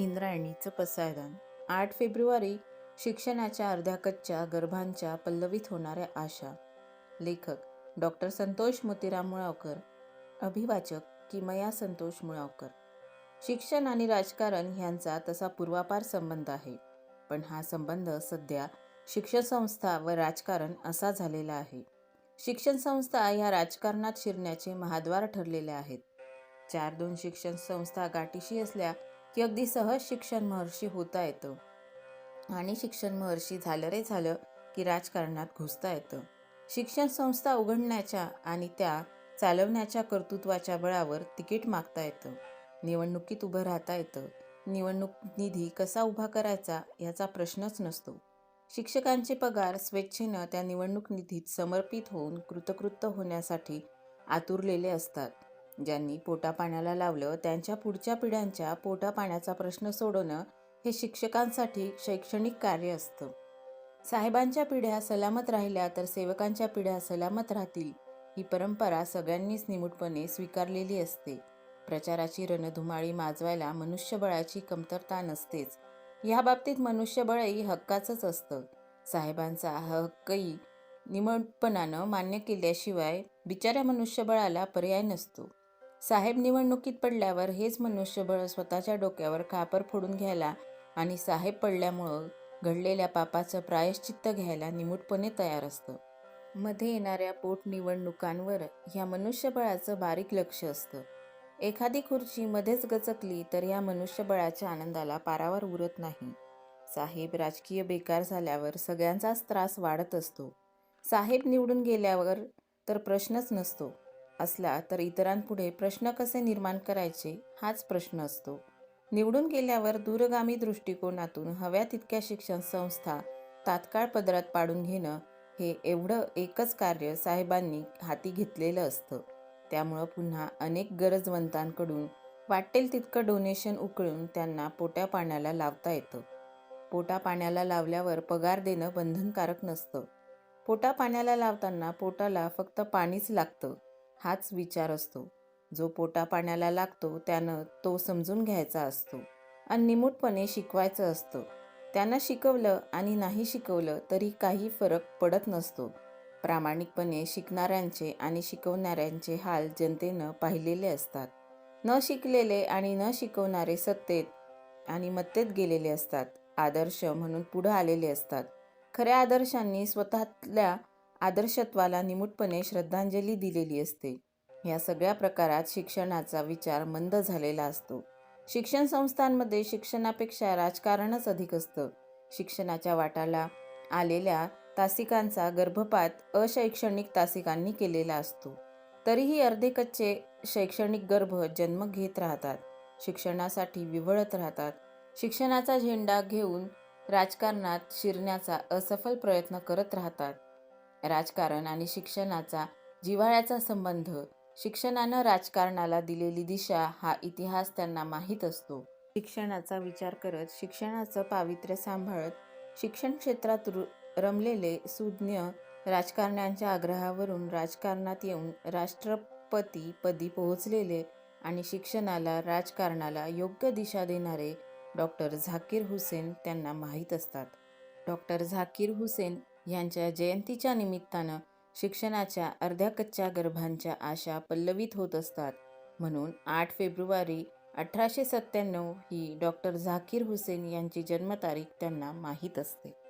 इंद्रायणीचं पसायदान. आठ फेब्रुवारी शिक्षणाच्या अर्ध्या कच्च्या गर्भांच्या पल्लवीत होणाऱ्या आशा. लेखक डॉक्टर संतोष मोतीराम मुळावकर. अभिवाचक किमया संतोष मुळावकर. शिक्षण आणि राजकारण ह्यांचा तसा पूर्वापार संबंध आहे. पण हा संबंध सध्या शिक्षण संस्था व राजकारण असा झालेला आहे. शिक्षण संस्था ह्या राजकारणात शिरण्याचे महाद्वार ठरलेल्या आहेत. चार दोन शिक्षण संस्था गाठीशी असल्या की अगदी सहज शिक्षण महर्षी होता येतं. आणि शिक्षण महर्षी झालं रे झालं की राजकारणात घुसता येतं. शिक्षण संस्था उघडण्याच्या आणि त्या चालवण्याच्या कर्तृत्वाच्या बळावर तिकीट मागता येतं. निवडणुकीत उभं राहता येतं. निवडणूक निधी कसा उभा करायचा याचा प्रश्नच नसतो. शिक्षकांचे पगार स्वेच्छेनं त्या निवडणूक निधीत समर्पित होऊन कृतकृत्य होण्यासाठी आतुरलेले असतात. ज्यांनी पोटापाण्याला लावलं त्यांच्या पुढच्या पिढ्यांच्या पोटापाण्याचा प्रश्न सोडवणं हे शिक्षकांसाठी शैक्षणिक कार्य असतं. साहेबांच्या पिढ्या सलामत राहिल्या तर सेवकांच्या पिढ्या सलामत राहतील ही परंपरा सगळ्यांनीच निमूटपणे स्वीकारलेली असते. प्रचाराची रणधुमाळी माजवायला मनुष्यबळाची कमतरता नसतेच. या बाबतीत मनुष्यबळही हक्काचंच असतं. साहेबांचा हा हक्कही निमूटपणानं मान्य केल्याशिवाय बिचाऱ्या मनुष्यबळाला पर्याय नसतो. साहेब निवडणुकीत पडल्यावर हेच मनुष्यबळ स्वतःच्या डोक्यावर खापर फोडून घ्यायला आणि साहेब पडल्यामुळं घडलेल्या पापाचं प्रायश्चित्त घ्यायला निमूटपणे तयार असतं. मध्ये येणाऱ्या पोटनिवडणुकांवर ह्या मनुष्यबळाचं बारीक लक्ष असतं. एखादी खुर्ची मध्येच गचकली तर या मनुष्यबळाच्या आनंदाला पारावर उरत नाही. साहेब राजकीय बेकार झाल्यावर सगळ्यांचाच त्रास वाढत असतो. साहेब निवडून गेल्यावर तर प्रश्नच नसतो. असला तर इतरांपुढे प्रश्न कसे निर्माण करायचे हाच प्रश्न असतो. निवडून गेल्यावर दूरगामी दृष्टिकोनातून हव्या तितक्या शिक्षण संस्था तात्काळ पदरात पाडून घेणं हे एवढं एकच कार्य साहेबांनी हाती घेतलेलं असतं. त्यामुळं पुन्हा अनेक गरजवंतांकडून वाटेल तितकं डोनेशन उकळून त्यांना पोट्या पाण्याला लावता येतं. पोटा पाण्याला लावल्यावर पगार देणं बंधनकारक नसतं. पोटा पाण्याला लावताना पोटाला फक्त पाणीच लागतं. हाच विचार असतो. जो पोटा पाण्याला लागतो त्यानं तो समजून घ्यायचा असतो आणि निमूटपणे शिकवायचं असतं. त्यांना शिकवलं आणि नाही शिकवलं तरी काही फरक पडत नसतो. प्रामाणिकपणे शिकणाऱ्यांचे आणि शिकवणाऱ्यांचे हाल जनतेनं पाहिलेले असतात. न शिकलेले आणि न शिकवणारे सत्तेत आणि मत्तेत गेलेले असतात. आदर्श म्हणून पुढं आलेले असतात. खऱ्या आदर्शांनी स्वतःतल्या आदर्शत्वाला निमूटपणे श्रद्धांजली दिलेली असते. या सगळ्या प्रकारात शिक्षणाचा विचार मंद झालेला असतो. शिक्षण संस्थांमध्ये शिक्षणापेक्षा राजकारणच अधिक असतं. शिक्षणाच्या वाटाला आलेल्या तासिकांचा गर्भपात अशैक्षणिक तासिकांनी केलेला असतो. तरीही अर्धे कच्चे शैक्षणिक गर्भ जन्म घेत राहतात. शिक्षणासाठी विवळत राहतात. शिक्षणाचा झेंडा घेऊन राजकारणात शिरण्याचा असफल प्रयत्न करत राहतात. राजकारण आणि शिक्षणाचा जिव्हाळ्याचा संबंध शिक्षणानं राजकारणाला दिलेली दिशा हा इतिहास त्यांना माहीत असतो. शिक्षणाचा विचार करत शिक्षणाचं पावित्र्य सांभाळत शिक्षण क्षेत्रात रमलेले सुज्ञ राजकारण्यांच्या आग्रहावरून राजकारणात येऊन राष्ट्रपतीपदी पोहोचलेले आणि शिक्षणाला राजकारणाला योग्य दिशा देणारे डॉक्टर झाकीर हुसेन त्यांना माहीत असतात. डॉक्टर झाकीर हुसेन यांच्या जयंतीच्या निमित्तानं शिक्षणाच्या अर्ध्या कच्च्या गर्भांच्या आशा पल्लवित होत असतात. म्हणून आठ फेब्रुवारी अठराशे सत्त्याण्णव ही डॉक्टर झाकीर हुसेन यांची जन्मतारीख त्यांना माहीत असते.